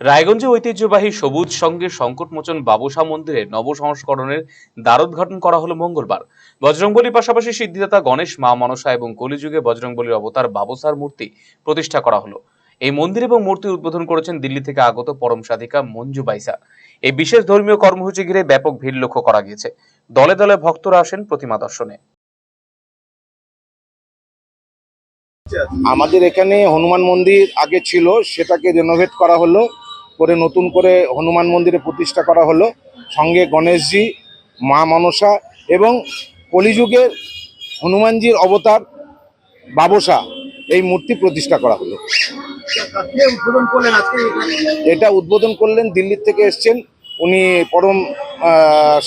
রায়গঞ্জে ঐতিহ্যবাহী সবুজ সঙ্গে সংকটমোচন বাবুসা মন্দিরে নবসংস্করণের দ্বারোদ্ঘাটন করা হলো মঙ্গলবার। বজরংবলীর পাশাপাশি সিদ্ধিদাতা গণেশ, মা মনসা এবং কলিযুগে বজরংবলীর অবতার বাবুসার মূর্তি প্রতিষ্ঠা করা হলো। এই মন্দির এবং মূর্তি উদ্বোধন করেছেন দিল্লি থেকে আগত পরম সাধিকা মঞ্জু বাইসা। এই বিশেষ ধর্মীয় কর্মসূচি ঘিরে ব্যাপক ভিড় লক্ষ্য করা গিয়েছে। দলে দলে ভক্তরা আসেন প্রতিমা দর্শনে। আমাদের এখানে হনুমান মন্দির আগে ছিল, সেটাকে রেনোভেট করা হলো। করে নতুন করে হনুমান মন্দিরে প্রতিষ্ঠা করা হলো। সঙ্গে গণেশজি, মা মনসা এবং কলিযুগের হনুমানজির অবতার বাবসা এই মূর্তি প্রতিষ্ঠা করা হলো? এটা উদ্বোধন করলেন, দিল্লির থেকে এসছেন উনি পরম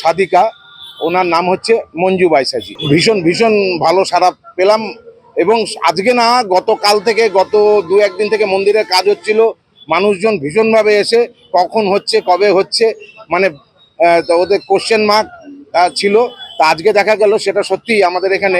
সাধিকা। ওনার নাম হচ্ছে মঞ্জু বাইসাজি। ভীষণ ভীষণ ভালো সারা পেলাম এবং আজকে না গতকাল থেকে গত দু একদিন থেকে মন্দিরের কাজ হচ্ছিল। মানুষজন ভীষণভাবে এসে কখন হচ্ছে, কবে হচ্ছে মানে ওদের কোশ্চেন মার্ক ছিল। তা আজকে দেখা গেল, সেটা সত্যিই আমাদের এখানে